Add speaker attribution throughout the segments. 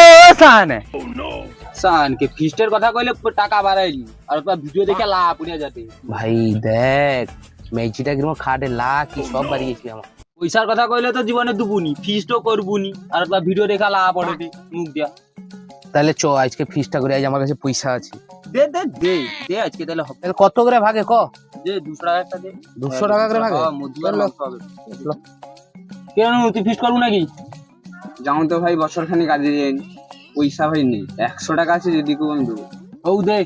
Speaker 1: ও সান সান ফিস্টের কথা কইলে টাকা বাড়াইলি। আর তোর ভিডিও দেখে লা পুড়িয়া যাতে
Speaker 2: ভাই দেখ মেজিটা কীরকম খাটে লা কি সব বাড়ি গেছি আমার।
Speaker 1: পয়সার কথা কইলে তো জীবনে দুবুনি ফিস্টও করবুনি। আর তোর ভিডিও দেখা লা পড়ে মুখ দিয়া।
Speaker 2: তাহলে চ আজকে ফিসটা করে আজ আমার কাছে পয়সা আছে।
Speaker 1: দে দে দে দে আজকে তাহলে
Speaker 2: কত করে ভাগে ক?
Speaker 1: দে দুশো টাকা একটা দে।
Speaker 2: দুশো টাকা করে ভাগে
Speaker 1: হ্যাঁ, মাংস হবে। কেন তুই ফিস্ট করব নাকি?
Speaker 3: যেমন তো ভাই বছর খানিক আগে পয়সা ভাই নেই একশো টাকা আছে যদি কেউ আমি দেবো।
Speaker 1: ও দে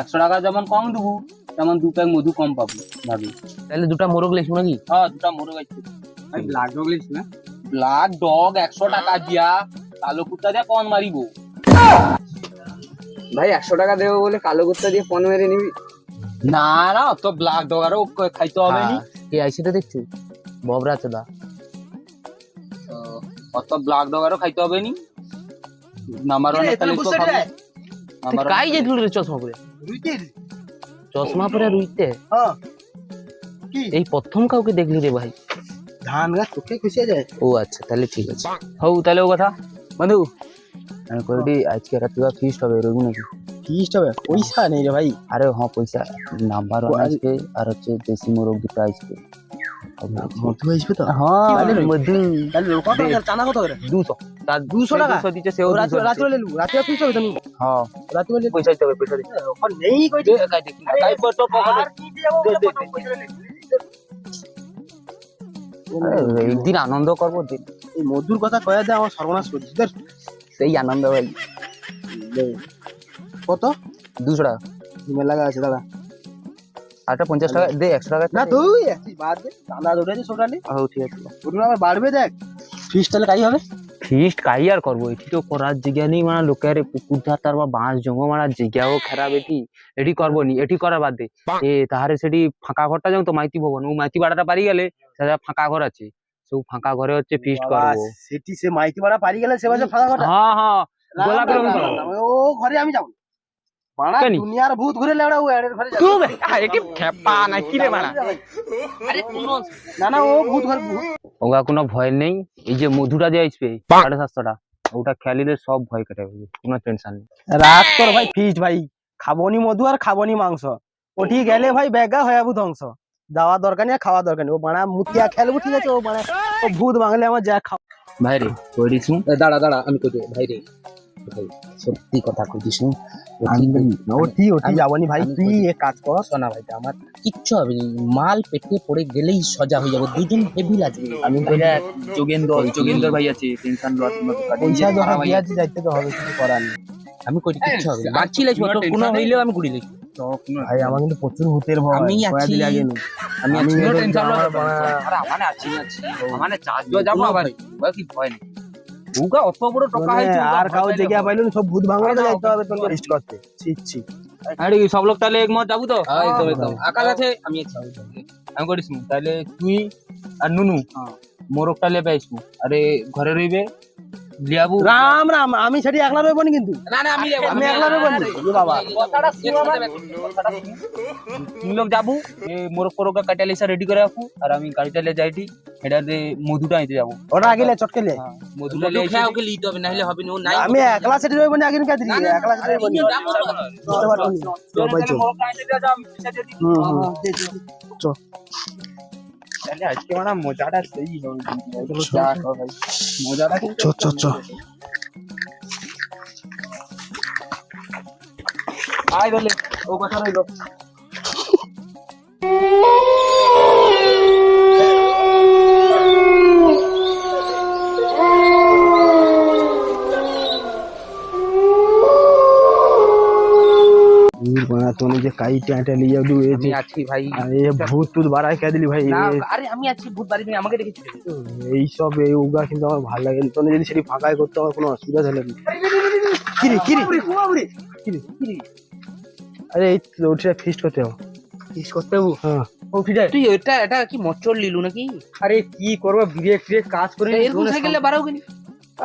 Speaker 1: একশো টাকা যেমন কম দেবো তেমন দু প্যাক মধু কম পাবো ভাবি।
Speaker 2: তাহলে দুটা মোরগ লেখু নাকি?
Speaker 1: হ্যাঁ দুটা মরে গেছে
Speaker 3: ভাই ব্লাড ডগলিস না?
Speaker 1: ব্লাক ডগ একশো টাকা দিয়া কালো কুত্তা দিয়া কন মারিব।
Speaker 3: ভাই একশো টাকা দেবো বলে কালো কুত্তা দিয়ে ফোন মেরে নিবি?
Speaker 1: না না তো ব্লাক ডগ আরও খাইতে হবে নি।
Speaker 2: কে আইসিটা দেখছি। ববরা চোদা
Speaker 1: তো অত ব্লাক ডগ আরও খাইতে হবে নি। নাম্বার ওয়ান তাহলে তো খাব। নাম্বার
Speaker 2: কাই যে তুই চশমা পরে? চশমা পরে রুইতে? এই প্রথম কাউকে দেখলি রে ভাই।
Speaker 4: ধান গাছ চোখে খুশি যায়
Speaker 2: ও আচ্ছা তাহলে ঠিক আছে। হউ তাহলে ও কথা। বন্ধু আমি কইডি আজকে রাতে ফিস্ট হবে রইবু নাকি?
Speaker 4: ফিস্ট হবে পয়সা নেই রে ভাই।
Speaker 2: আরে হ্যাঁ পয়সা। নাম্বার ওয়ান আসবে আর হচ্ছে দেশি মোরগ দুটো আসবে
Speaker 4: মধু আসবে তো?
Speaker 2: হ্যাঁ মধু
Speaker 4: তাহলে কত করে?
Speaker 2: দুশো। তার
Speaker 4: দুশো টাকা?
Speaker 2: দুশো দিচ্ছে সেও
Speaker 4: রাত্রে রাত্রে লেলু রাত্রে ফিস্ট হবে তো
Speaker 2: হ্যাঁ।
Speaker 4: রাত্রে লেলু
Speaker 2: পয়সা দিতে হবে পয়সা দিতে হবে।
Speaker 4: নেই কই
Speaker 2: দে, একাই দেখি।
Speaker 1: কাই পর পকেটে।
Speaker 4: আর কি দিয়ে যাব
Speaker 1: দে, দে, দে।
Speaker 4: পয়সা লেলু।
Speaker 2: আরে, একদিন আনন্দ করব দিন।
Speaker 4: এই মধুর কথা কয়ে দে আমার সর্বনাশ করছিস
Speaker 2: সেই আনন্দ ভাই।
Speaker 4: কত?
Speaker 2: দুশো টাকা।
Speaker 4: মেলা লাগা আছে দাদা।
Speaker 2: আটটা পঞ্চাশ টাকা দে একশো টাকা।
Speaker 4: না তুই বাদ দে। দাদা দিস ওটা
Speaker 2: হ্যাঁ ঠিক আছে।
Speaker 4: আবার বাড়বে দেখ। ফিস্ট তাহলে কাই হবে।
Speaker 2: ফিস্ট কাই আর করব? এটি তো করার জায়গা নেই মানে লোকের পুকুর ধার বা বাঁশ জঙ্গল মারার খারাপ এটি এটি করব নি এটি করার বাদ দে। এ তাহারে সেটি ফাঁকা ঘরটা যেমন তো মাইতি ভবন ও মাইতি বাড়াটা পারি গেলে সেটা ফাঁকা ঘর আছে। সব ফাঁকা ঘরে হচ্ছে ফিস্ট করব।
Speaker 4: সেটি সে মাইতি পাড়া পারি গেলে সে ফাঁকা কথা
Speaker 2: হ্যাঁ হ্যাঁ গোলাপি
Speaker 4: ও ঘরে আমি যাব বাড়া
Speaker 2: কেনি?
Speaker 4: দুনিয়ার ভূত ঘুরে লেওড়া ও এর ঘরে
Speaker 2: তুই বে, খেপা না কি রে মারা?
Speaker 4: না না ও ভূত ঘর ভূত।
Speaker 2: ওগা কোনো ভয় নেই। এই যে মধুটা যে আসবে সাড়ে সাতশোটা ওটা খেলিলে সব ভয় কেটে যাবে কোনো টেনশন নেই।
Speaker 4: রাত কর ভাই ফিস্ট ভাই। খাবনি মধু আর খাবনি মাংস। ওটি গেলে ভাই বেগা হয়ে যাব ধ্বংস। যাওয়ার দরকার নেই খাওয়া দরকার নেই। ও বানা মুতিয়া খেলব ঠিক আছে? ও বানা ও ভূত বাংলে আমার যা খাও।
Speaker 2: ভাই রে দাঁড়া দাঁড়া আমি কই ভাই রে। ভাই সত্যি কথা কইছিস
Speaker 4: ওটি ওটি যাবনি ভাই তুই এক কাজ কর।
Speaker 2: শোনা ভাই আমার কিচ্ছু হবে না। মাল পেটে পড়ে গেলেই সজা হয়ে যাব। দুজন হেভি লাগবে। আমি কইরা যোগেন্দ্র যোগেন্দ্র ভাই আছে টেনশন দরকার নেই।
Speaker 4: পয়সা যখন দিয়াছি যাইতে তো হবে কিছু করার নেই।
Speaker 2: আমি কই কিচ্ছু হবে না। বাচ্চি লাগবে তো কোনো হইলেও আমি গুড়ি লাগবে
Speaker 4: ভাই আমার কিন্তু প্রচুর ভূতের ভয়
Speaker 2: আমি আছি। আমি
Speaker 4: আমি
Speaker 2: আছি টেনশন
Speaker 1: আরে আমানে আছি আছি। আমানে চার্জ দিয়ে যাব আবার। কি ভয় নেই। উগা অত বড় টাকা
Speaker 4: মানে
Speaker 1: হইছে
Speaker 4: আর কাউ জায়গা পাইলো সব ভূত যাইতে হবে তোর লিস্ট করতে ছি ছি।
Speaker 1: আরে সব লোক তাহলে একমত যাব তো?
Speaker 2: হ্যাঁ, একদম, একদম।
Speaker 1: আকাশ আছে আমি যাব আমি করিস তাহলে তুই আর নুনু মোরগটা লেবে আসব আরে ঘরে রইবে লিয়াবু।
Speaker 4: রাম রাম আমি সেটি একলা রইব নি কিন্তু।
Speaker 1: না না আমি
Speaker 4: আমি একলা রইব নি। বাবা।
Speaker 1: কথাটা শুনো। তুই লোক যাব এ মোরগ ফোরগটা কাটিয়ে লিসা রেডি করে রাখু আর আমি গাড়িটা লিয়ে যাইটি এটা দিয়ে মধুটা আনতে যাব।
Speaker 4: ওটা আগে লে চটকে লে।
Speaker 1: মধুটা লিয়ে এসে
Speaker 2: ওকে লিতে হবে না হলে হবে না। নাই।
Speaker 4: আমি একলা সেটি রইব নি আগে নি কাদি একলা সেটি রইব নি। বুঝতে পারছ চল
Speaker 1: মোরগটা আনতে দিয়ে
Speaker 4: চল
Speaker 1: তাহলে আজকে মানে মজাটা সেই হবে। যা কর ভাই। মজাটা
Speaker 4: চ চ চ।
Speaker 1: আয় বলে ও কথা রইল।
Speaker 4: কাই টাটা লিয়ে যাবি এ
Speaker 2: আমি
Speaker 4: যে
Speaker 2: আছি ভাই।
Speaker 4: আরে ভূত টুত বাড়াই কে দিলি ভাই
Speaker 2: না আরে আমি আছি ভূত বাড়ি তুমি আমাকে ডেকেছিলে
Speaker 4: এই সব এই উগা কিন্তু আমার ভালো লাগে তোনে যদি সেটি ফাঁকাই করতে আমার কোনো অসুবিধা হলো না কিরে কিরে কিরে কিরে আরে এই তো ওটা ফিস্ট করতে হবে
Speaker 2: ফিস্ট করতে হবে
Speaker 4: হ্যাঁ
Speaker 2: ও ফিডার তুই এটা এটা কি মচল লিলু নাকি
Speaker 1: আরে কি করব ব্রেক ব্রেক কাজ করে
Speaker 2: এরকম সাইকেলে বাড়াও কেন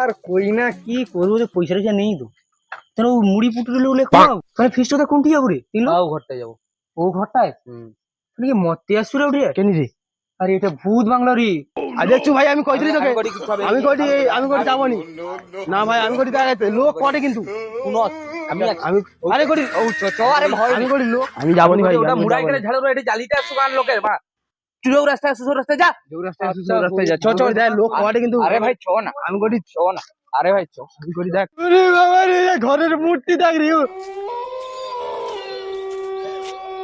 Speaker 1: আর কই না কি করব যে পয়সা টয়সা নেই তো
Speaker 2: তাহলে ও মুড়ি পুটু দিলে ওলে খাও মানে ফিস্টটা কোনটি যাব রে? তিন
Speaker 1: তাও ঘরটা যাব। ও ঘরটায়?
Speaker 5: তুই কি মতে আসুরে উঠে?
Speaker 4: কেনি রে?
Speaker 5: আরে এটা ভূত বাংলা রে।
Speaker 4: আরে চু ভাই আমি কইছিলি তোকে?
Speaker 2: আমি হবে
Speaker 4: আমি কইটি আমি কইটি যাবনি না। ভাই আমি কইটি দেখাইতে লোক কটে কিন্তু।
Speaker 2: আমি
Speaker 4: আমি আরে কইটি
Speaker 2: ও চ চ আরে ভয়
Speaker 4: আমি কইটি লোক। আমি যাবনি ভাই
Speaker 2: ওটা মুড়াই। করে ঝাড়ো এটা জালিটা লোকের? বা চুরো রাস্তায় সুসো রাস্তায় যা।
Speaker 5: রাস্তায়
Speaker 2: আচ্ছা, রাস্তায় যা। চ চ
Speaker 4: দেখ লোক কটে কিন্তু।
Speaker 2: আরে ভাই চ না।
Speaker 4: আমি কইটি
Speaker 2: চ না। আরে ভাই চ
Speaker 4: আমি কইটি দেখ। আরে বাবা রে ঘরের মূর্তি দেখ রে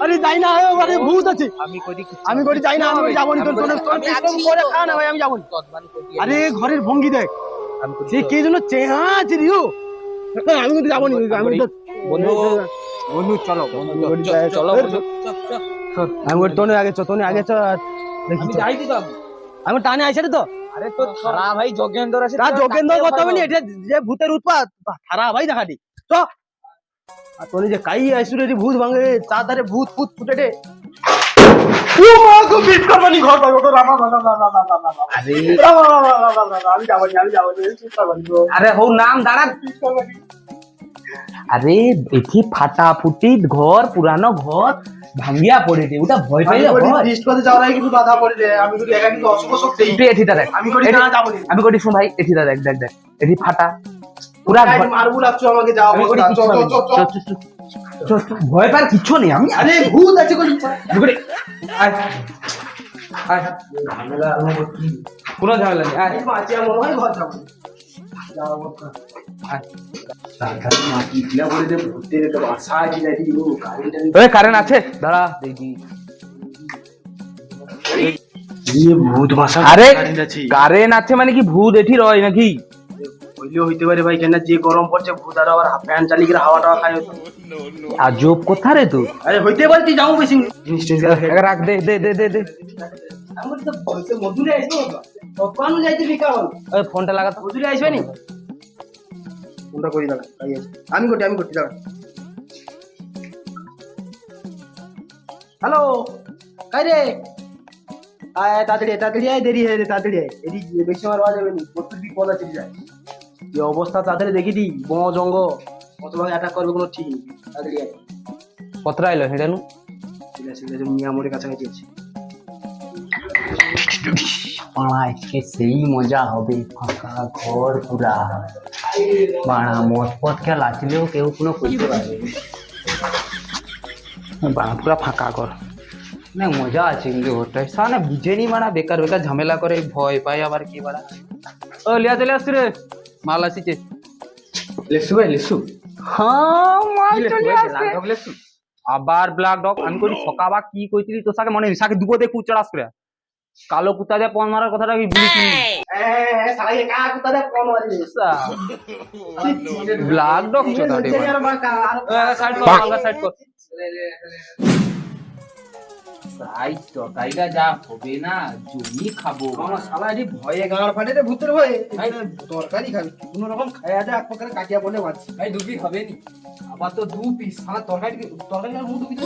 Speaker 4: আরে যাই না আরে ভূত আছে।
Speaker 2: আমি করি
Speaker 4: আমি যাই না আমি তোর তোর তোর
Speaker 2: আমি
Speaker 4: করে খা না। ভাই আমি। আরে ঘরের ভঙ্গি দেখ।
Speaker 2: আমি করি
Speaker 4: সে কে যেন চেহা আছে আমি কিন্তু যাবনি আমি তো
Speaker 2: বন্ধু বন্ধু চলো বন্ধু
Speaker 4: আমি
Speaker 2: চলো বন্ধু।
Speaker 4: আমি তোনে আগে চ তোনে আগে চ
Speaker 2: আমি যাই দিতাম।
Speaker 4: আমি টানে আইছে রে তো।
Speaker 2: আরে তো থারা ভাই যোগেন্দ্র আছে
Speaker 4: তা যোগেন্দ্র কথা বলি এটা যে ভূতের উৎপাত খারাপ ভাই দেখাটি চ। আর তোর যে কাই আইসুরে রে ভূত ভাঙে তার ধারে ভূত ভূত ফুটে রে ও মা গো বিট করবানি ঘর পাবো ওটা রামা রামা রামা রামা
Speaker 2: আরে।
Speaker 4: আমি যাবনি আমি যাবনি
Speaker 2: আরে হো নাম দাঁড়া
Speaker 4: বিট করবানি
Speaker 2: আরে এটি ফাটা ফুটি ঘর পুরানো ঘর ভাঙ্গিয়া পড়েছে। ওটা ভয় পাইলে হয়
Speaker 4: বিট করতে যাওয়ার আগে কিন্তু বাধা পড়ে রে আমি কিন্তু একা কিন্তু অশুভ শক্তি।
Speaker 2: তুই এঠিটা দেখ।
Speaker 4: আমি করি না যাবনি
Speaker 2: আমি করি শুন ভাই এঠিটা দেখ দেখ দেখ। এটি ফাটা। পুরা ঘর-
Speaker 4: মারবো লাগছো আমাকে যাও
Speaker 2: আমি করি
Speaker 4: চ
Speaker 2: কিছু
Speaker 4: চ
Speaker 2: হবে
Speaker 4: চ
Speaker 2: না।
Speaker 4: চ
Speaker 2: চ, চ, চ, চ, চ, ভয় পার কিচ্ছু নেই আমি
Speaker 4: আরে ভূত আছে কই?
Speaker 2: আমি করি। আয়। আয়। কোনো ঝামেলা নেই। আয়।
Speaker 4: বাঁচিয়া মনে হয় ঘর যাব যাব।
Speaker 2: কারেন্ট আছে? দাঁড়া দেখি।
Speaker 4: ভূত ভাষা
Speaker 2: আরে কারেন্ট আছে। মানে কি ভূত এটি রয় নাকি?
Speaker 4: হইলেও হইতে পারে ভাই কেন যে গরম পড়ছে ভূত আর আবার ফ্যান চালিয়ে গেলে হাওয়া টাওয়া খায়।
Speaker 2: আজব কথা রে তুই
Speaker 4: আরে হইতে পারে তুই যাও বেশি। জিনিস
Speaker 2: রাখ। দে দে দে দে।
Speaker 4: আমার
Speaker 2: ফোনটা
Speaker 4: নি? করি দাঁড়া। আমি করছি আমি করছি দাঁড়া। হ্যালো? কাই রে? আয় তাড়াতাড়ি আয়, তাড়াতাড়ি আয় দেরি হয়ে রে তাড়াতাড়ি আয়। এদিক বেশি সময় রওয়া যাবে নি। প্রচুর বিপদ আছে যায় যে অবস্থা তাড়াতাড়ি দেখি দি বন জঙ্গ কতভাবে অ্যাটাক করবে কোনো ঠিক নেই তাড়াতাড়ি আয়।
Speaker 2: কত আইলো হেডা নু
Speaker 4: ঠিক আছে ঠিক আছে মিয়ামোড়ের কাছাকাছি আছে।
Speaker 2: বাড়া আজকে সেই মজা হবে ফাঁকা ঘর পুরা। বাড়া মদ পথ খেলা ছিলেও কেউ কোনো করতে পারবে বাড়া পুরা ফাঁকা ঘর। না মজা আছে কিন্তু ঘরটা। সামনে বুঝেনি মারা বেকার বেকার ঝামেলা করে ভয় পায় আবার কি বাড়া। ও লিয়া চলে আসছি রে। মাল আসিছে।
Speaker 4: লেসু ভাই লেসু।
Speaker 2: হ্যাঁ মাল চলে আসছে। আবার ব্ল্যাক ডগ আমি করি সকাবা কি কইছিলি? তোর সাথে মনে সাকে দুপো দেখু চড়াস করে কালো কুত্তা দিয়ে পন মারার কথাটা কি বলিস ব্ল্যাক ডগ চোদা দে সাইড কর আলগা সাইড কর। সাইড তো কাইটা যা হবে না জমি খাব।
Speaker 4: ভয়ে গাঁড় ফাটে রে ভূতের ভয়ে। তরকারি খাবি কোন রকম খায়া যায় এক প্রকারে কাটিয়া বলে বাঁচি।
Speaker 2: ভাই দুপি হবে নি।
Speaker 4: আবার তো দু পিস তরকারি তরকারি আর মুখ দিতে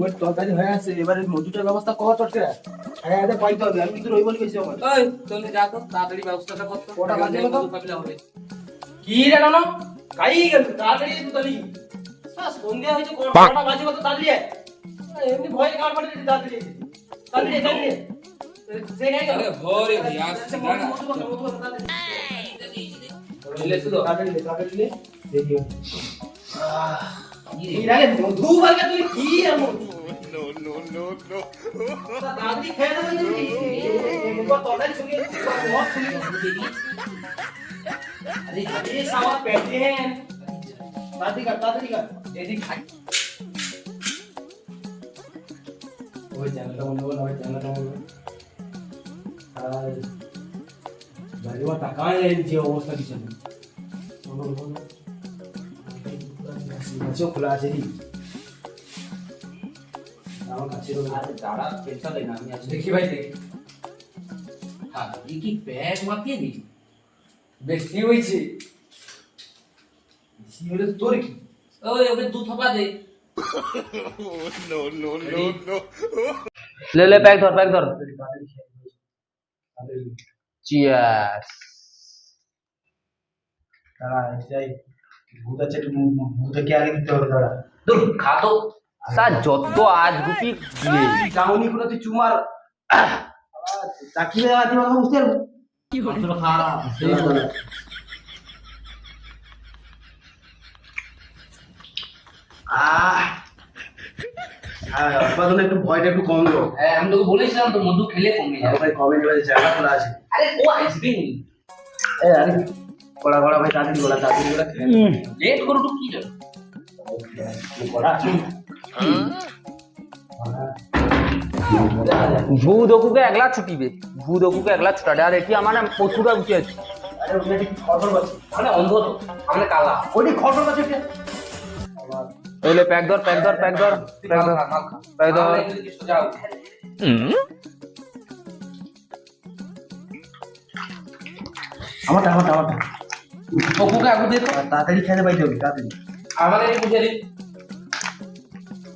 Speaker 4: বলি তরকারি হয়ে আছে এবারে মধুটার ব্যবস্থা করা চটকে। হ্যাঁ আরে পাইতে হবে আমি কিন্তু রইবনি বেশি আমার
Speaker 2: ওই চলে যা তো তাড়াতাড়ি ব্যবস্থাটা কর তো।
Speaker 4: কটা বাজে?
Speaker 2: ভাবলে হবে।
Speaker 4: কি রে নানো? কাই গেল? তাড়াতাড়ি একটু তালি সন্ধ্যা হয়েছে কটা বাজে কত তাড়াতাড়ি এমনি ভয়ে ফাটে দিতে তাড়াতাড়ি তাড়াতাড়ি তাড়াতাড়ি। সে গাই গেল
Speaker 2: ভরে চলে শুধু
Speaker 4: তাড়াতাড়ি তাড়াতাড়ি লে। দেখি। ও। এই মধু ভাগে তুই কি আর Madhu? No no no no आदमी है ना जो उनको तोड़ना चाहिए उनको बहुत चाहिए अरे ये सावा बैठे हैं दादी ही दादी कर। खाई। वो जानता हूँ वो ना जानता हूँ भाई वो तकान जो वो सब जो खुला चली। আমার কাছে রয়েছে।
Speaker 1: দাঁড়া টেনশন নেই আমি আছি
Speaker 4: দেখি ভাই দেখি।
Speaker 1: হ্যাঁ এই কি ব্যাগ মাপিয়ে নি
Speaker 4: বেশি হয়েছে? বেশি হলে তো তোর কি?
Speaker 1: ওই ওকে দু থপা দে।
Speaker 2: লে লে প্যাক ধর প্যাক ধর। চিয়ার্স
Speaker 4: দাঁড়া যাই ভূত আছে একটু ভূতকে আগে দিতে হবে দাঁড়া।
Speaker 1: দূর খা তো।
Speaker 2: স্যার যত আজ গুপি দিয়ে
Speaker 4: গাউনি কোনো তুই চুমার চাকরি দেওয়া দিবা। বুঝতে পারব আহ হ্যাঁ উৎপাদনে একটু ভয়টা একটু কম দেবো।
Speaker 1: হ্যাঁ, আমি তোকে বলেছিলাম তো মধু খেলে কমে যাবে।
Speaker 4: ভাই জায়গা খোলা আছে।
Speaker 1: আরে ও আসবি। নি
Speaker 4: এ আরে কড়া কড়া ভাই তাড়াতাড়ি কড়া তাড়াতাড়ি কড়া
Speaker 1: লেট করো তো কি জানো
Speaker 4: কড়া।
Speaker 2: ভূদকুকে একলা ছুটিবে ভূদকুকে একলা ছুটাবে আর এটি আমার প্রচুরা উঠে আছে।
Speaker 4: তাড়াতাড়ি খেতে পাইতে হবে তাড়াতাড়ি।
Speaker 1: আমাদের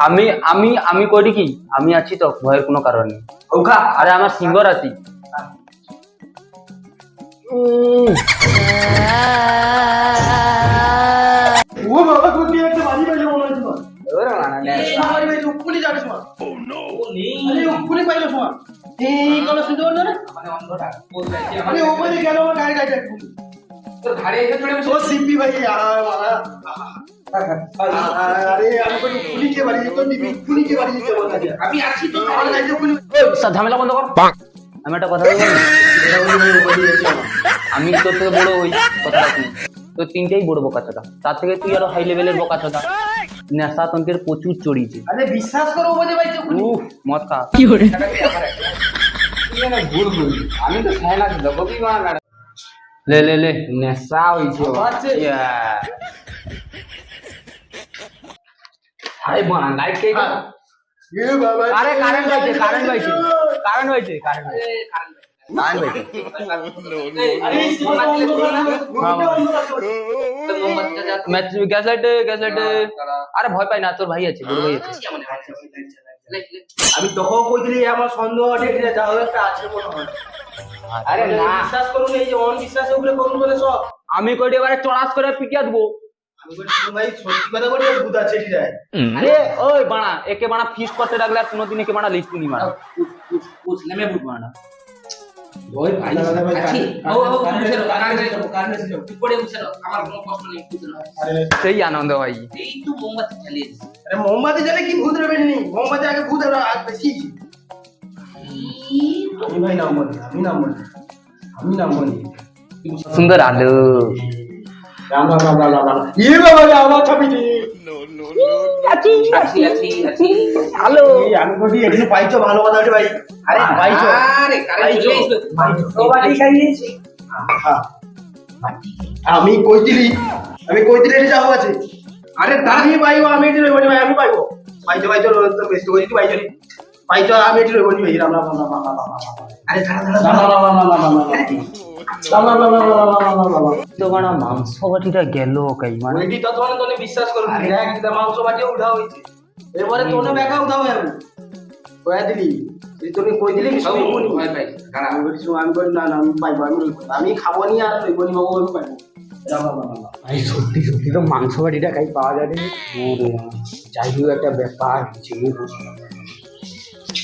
Speaker 1: আমি
Speaker 2: আমি আমি করি কি? আমি আছি তো ভয়ের কোনো কারণ নেই। আরে আমার সিঙ্গর আছি।
Speaker 4: oh, পাইলো সুন্দর
Speaker 1: তোর ঘাড়ে এসে চড়ে
Speaker 4: ও সিপি ভাই আরে আমি কোন উপকুলি বাড়ি যেত নিবি উপকুলি বাড়ি যেতে বলা
Speaker 1: আমি আছি তো।
Speaker 4: আমার গাড়ি উপকুলি
Speaker 2: স্যার ঝামেলা বন্ধ কর। আমি একটা কথা বলব? আমি তোর থেকে বড় হই কথাটা শুন তোর তিনটেই বড় বোকাচোদা। তার থেকে তুই আরও হাই লেভেলের বোকাচোদা। নেশা তন্ত্রের প্রচুর চড়িয়েছে।
Speaker 4: আরে বিশ্বাস করো উপরে ভাই
Speaker 2: উফ মদ খা।
Speaker 1: ভুল ভুল আমি তো খাই না લે લે
Speaker 4: લે
Speaker 2: ને
Speaker 1: સાવ ઈચ્છો હાય બોન
Speaker 4: લાઈક કે
Speaker 2: আরে কারেন্ট হয়েছে কারেন্ট হয়েছে কারেন্ট হয়েছে কারেন্ট হয়েছে
Speaker 4: আরে
Speaker 2: ভয় পাই না তোর ভাই আছে বড় ভাই আছে
Speaker 4: আমি তখন কইছিলি আমার সন্দেহ আছে যা হবে একটা আছে মনে হয়।
Speaker 1: আরে না।
Speaker 4: বিশ্বাস করুন এই যে অনবিশ্বাসের উপরে করুন বলে সব।
Speaker 2: আমি কইটি এবারে চড়াস করে পিটিয়ে দেবো।
Speaker 4: আমি শুনুন ভাই সত্যি কথা বলি ভূত আছে ঠিক আছে?
Speaker 2: আরে ওই বাড়া একে বাড়া ফিস করতে রাখলে আর কোনোদিন একে বাড়া লিস্ট নি। মারা
Speaker 1: कुछ নেমে ভূত মানা
Speaker 4: ওই ভাই দাদা ভাই
Speaker 1: ও ও আমার কোনো কষ্ট নেই
Speaker 2: সেই আনন্দ ভাই।
Speaker 1: এই তো মোমবাতি জ্বালিয়ে
Speaker 4: আরে মোমবাতি জ্বালে কি ভূত রবে নি? মোমবাতি আগে ভূত আর আগ বেশি। আমি ভাই নাম বলি আমি নাম বলি আমি নাম বলি
Speaker 2: সুন্দর আলো।
Speaker 4: রাম রাম রাম রাম রাম রাম। ইয়ে বাবা আমার ছবি দি
Speaker 1: আছি আছি আছি
Speaker 2: আলো
Speaker 4: এই আমি বলি এখানে পাইছো ভালো কথা ভাই। আরে পাইছো।
Speaker 1: আরে কারেন্ট চলে আসবে
Speaker 4: বাটি খাইয়েছি। আমি কইছিলি আমি কইছিলি এটা যাও আছে আরে আমি পাইবো আমি এটি রইবনি ভাই আমি পাইবো। পাইছো পাইছো তো বেশি কইছি পাইছো নি। পাইছো আমি এটি রইবনি ভাই রাম রাম রাম রাম রাম রাম রাম।
Speaker 2: মাংস বাটিটা গেল কাই মানে
Speaker 4: বিশ্বাস মাংস বাটিও উঠা হইছে এবারে তোনে উঠা হবে দিলি কই দিলি আমি না না আমি আমি খাব আর
Speaker 2: তুই সত্যি সত্যি তো মাংস বাটিটা পাওয়া যাবে যাই হোক একটা ব্যাপার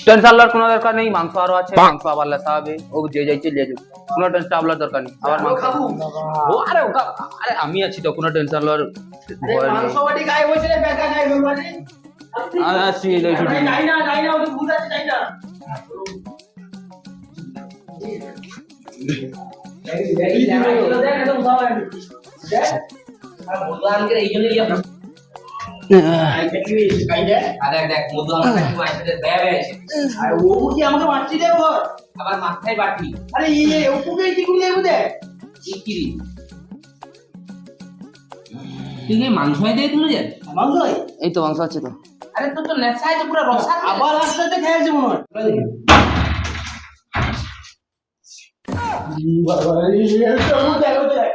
Speaker 2: টেনশন লওয়ার কোনো দরকার নেই মাংস আরও আছে মাংস আবার লেসা হবে ও যে যাইছে লিয়ে যাবে কোনো টেনশন আবলার দরকার নেই আবার মাংস
Speaker 4: খাব
Speaker 2: ও আরে ওটা আরে আমি আছি তো কোনো টেনশন
Speaker 4: আরে
Speaker 2: ভয় নেই
Speaker 4: মাংস বাটি গায়ে বসে রে বেকা গায়ে বাটি
Speaker 2: আ- আসছি এই শুধু।
Speaker 4: যাই না যাই না ওই ভূত আছে যাই না
Speaker 2: আরে দেখ মধু আমার কাছে মাইতে দেবে
Speaker 4: যাব
Speaker 2: এই তো মাংস আছে তো আরে তোর তো নেশা আছে পুরো রসা
Speaker 4: আবার আস্তে খেয়ে আছে মনে হয় মুখ দেখ।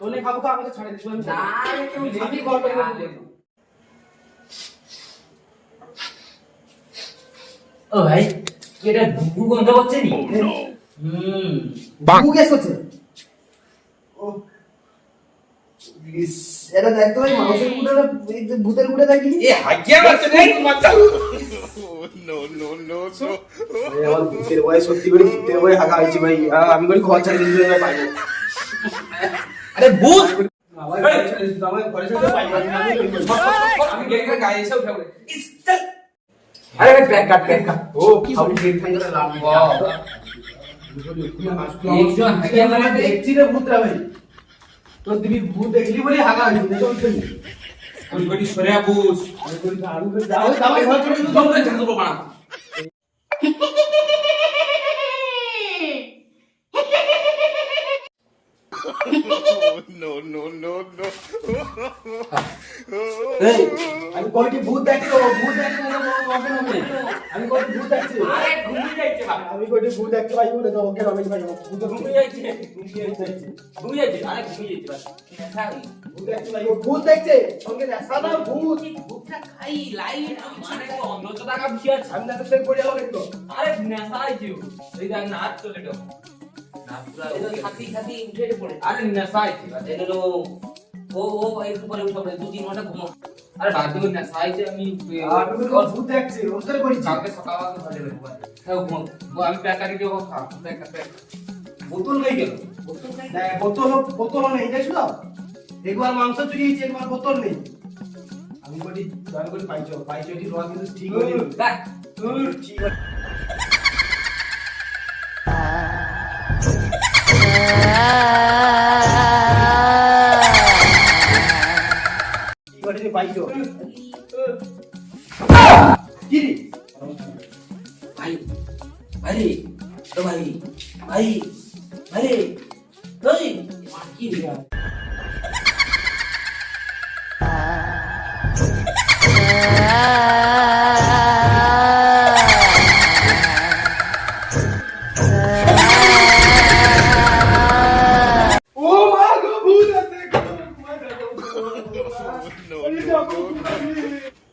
Speaker 4: তোলে খাব? আমাকে ছাড়ে দিস, আমি
Speaker 2: না তুমি
Speaker 4: দিদি কল করে
Speaker 2: ও ভাই এটা ডুবু গন্ধ করছে নি? হুম।
Speaker 4: গ্যাস করছে? ও এটা দেখতো ভাই মানুষের গুড়ে ভূতের গুড়ে দেখি
Speaker 2: এ হাজিয়া মারছে রে তোমার
Speaker 4: আমার ভূতের ভয় সত্যি করে ভূতের ভয় হাগা হয়েছে ভাই। আমি বলি ঘর ছাড়ে দিতে
Speaker 2: আরে ভূত
Speaker 4: আমার ঘর ছেড়ে দিতে, আমার ঘরে ছেড়ে দিতে পাইবো না, আমি কি করব?
Speaker 2: আমি গেলে গায়ে এসে উঠে পড়ে ইস্তাল আরে ভাই ব্যাক কাট ব্যাক কাট
Speaker 4: ও কি হবে গেট ফাইন করে লাভ
Speaker 2: একজন হাজিয়া মারা দে
Speaker 4: দেখছি রে ভূতরা ভাই তোর দিবি ভূত দেখলি বলে হাগা হয়েছে দেখো আরও করে যাও, যাও, এই দাও। আমি কয়টি ভূত দেখছি ও ভূত দেখছি না, ওকে নবে। আমি কয়টি ভূত দেখছি?
Speaker 2: আরে ঘুমিয়ে যাচ্ছে বাবা
Speaker 4: আমি কয়টি ভূত দেখতে পাই বলে তো ওকে নবে ভাই ভূত
Speaker 2: ঘুমিয়ে যাচ্ছে ঘুমিয়ে যাচ্ছে ঘুমিয়ে যাচ্ছে আরে ঘুমিয়ে যাচ্ছে বাস
Speaker 4: ভূত দেখতে পাই ও ভূত দেখছে। সঙ্গে সাদা ভূত।
Speaker 2: ভূতটা খাই লাইট মানে তো অন্ধ টাকা বসে আছে।
Speaker 4: আমি না তো সেই পড়ে যাব একটু।
Speaker 2: আরে নেশা আইছে এই দেখ নাচ চলে গেল আরে নেশা আইছে বাস এটা হলো ও ও একটু পরে উঠবে দু তিন ঘণ্টা ঘুমো আরে বাদ দেবো নেশা আমি
Speaker 4: আর তুমি তো ভূত দেখছি ওদের করেছি
Speaker 2: কালকে সকালবেলা ভালো লাগবে হ্যাঁ ঘুমো আমি প্যাকারি দেবো খা প্যাক প্যাক বোতল হয়ে গেল? বোতল খাই
Speaker 4: বোতল বোতল নেই দেখছ একবার মাংস চুরিয়েছি একবার বোতল নেই। আমি কটি আমি কটি পাইছো পাইছো এটি রোয়া কিন্তু ঠিক
Speaker 2: দেখ।
Speaker 4: ঠিক আছে। কি করেনি পাইছো কি no, no, no, no, no.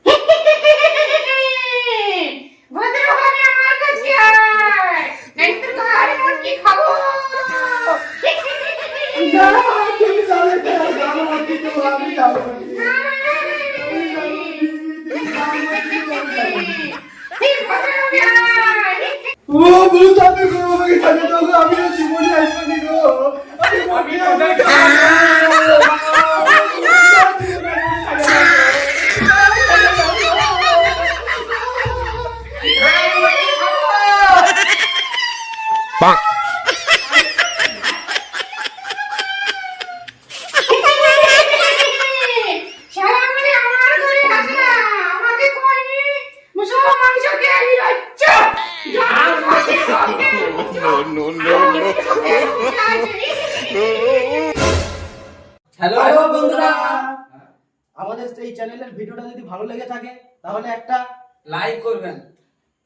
Speaker 2: Like করবেন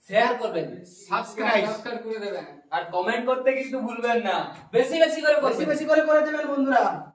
Speaker 2: শেয়ার করবেন
Speaker 4: সাবস্ক্রাইব
Speaker 2: সাবস্ক্রাইব করে দেবেন। আর কমেন্ট করতে কিন্তু ভুলবেন না। বেশি বেশি করে
Speaker 4: বেশি বেশি করে করে দেবেন বন্ধুরা।